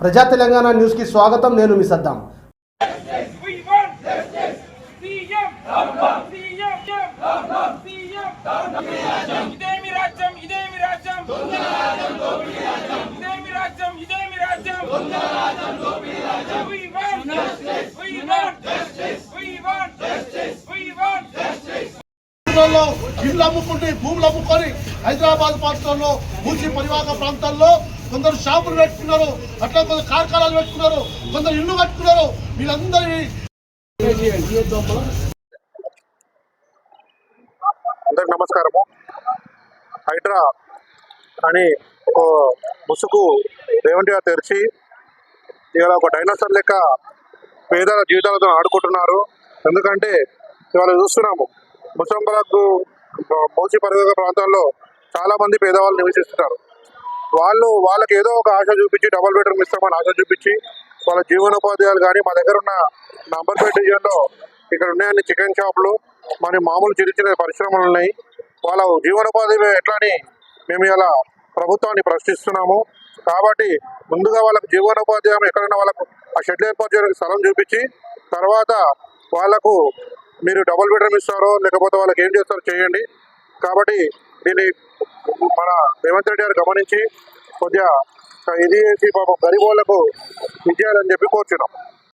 ప్రజా తెలంగాణ న్యూస్కి స్వాగతం నేను మీ సద్దాం. రాజ్యం ఇదేమి రాజ్యం రాజ్యం ఇదేమి ప్రాంతాల్లో అమ్ముకుంటే భూములు అమ్ముకొని హైదరాబాద్ ప్రాంతంలో మూసి పరివాహక ప్రాంతాల్లో కొందరు షాపులు పెట్టుకున్నారు అట్లా కొందరు కార్ఖానాలు పెట్టుకున్నారు కొందరు ఇల్లు కట్టుకున్నారు వీళ్ళందరి అందరికి నమస్కారము. హైడ్రా అని ఒక ముసుగు రేవంత్ గారు తెరిచి ఇవాళ ఒక డైనోసార్ లెక్క పేదల జీవితాలతో ఆడుకుంటున్నారు. ఎందుకంటే ఇవాళ చూస్తున్నాము ముసంబలకు మౌసి పరిగణ ప్రాంతాల్లో చాలా మంది పేదవాళ్ళు నివసిస్తున్నారు. వాళ్ళు వాళ్ళకి ఏదో ఒక ఆశ చూపించి డబుల్ బెడ్రూమ్ ఇస్తామని ఆశ చూపించి వాళ్ళ జీవనోపాధ్యాయులు కానీ మా దగ్గర ఉన్న నంబర్పేట డివిజన్లో ఇక్కడ ఉన్నాయన్ని చికెన్ షాపులు మరి మామూలు చిన్న చిన్న పరిశ్రమలు ఉన్నాయి. వాళ్ళ జీవనోపాధి ఎట్లా అని మేము ఇలా ప్రభుత్వాన్ని ప్రశ్నిస్తున్నాము. కాబట్టి ముందుగా వాళ్ళకు జీవనోపాధ్యాయం ఎక్కడైనా వాళ్ళకు ఆ షెడ్ ఏర్పాటు చేయడానికి స్థలం చూపించి తర్వాత వాళ్ళకు మీరు డబుల్ బెడ్రూమ్ ఇస్తారో లేకపోతే వాళ్ళకి ఏం చేస్తారో చేయండి. కాబట్టి దీన్ని మన రేవంత్ రెడ్డి గారు గమనించి కొద్దిగా ఇది చేసి పాపం గరీబ్ వాళ్ళకు ఇచ్చేయాలని చెప్పి కోరుచున్నాం.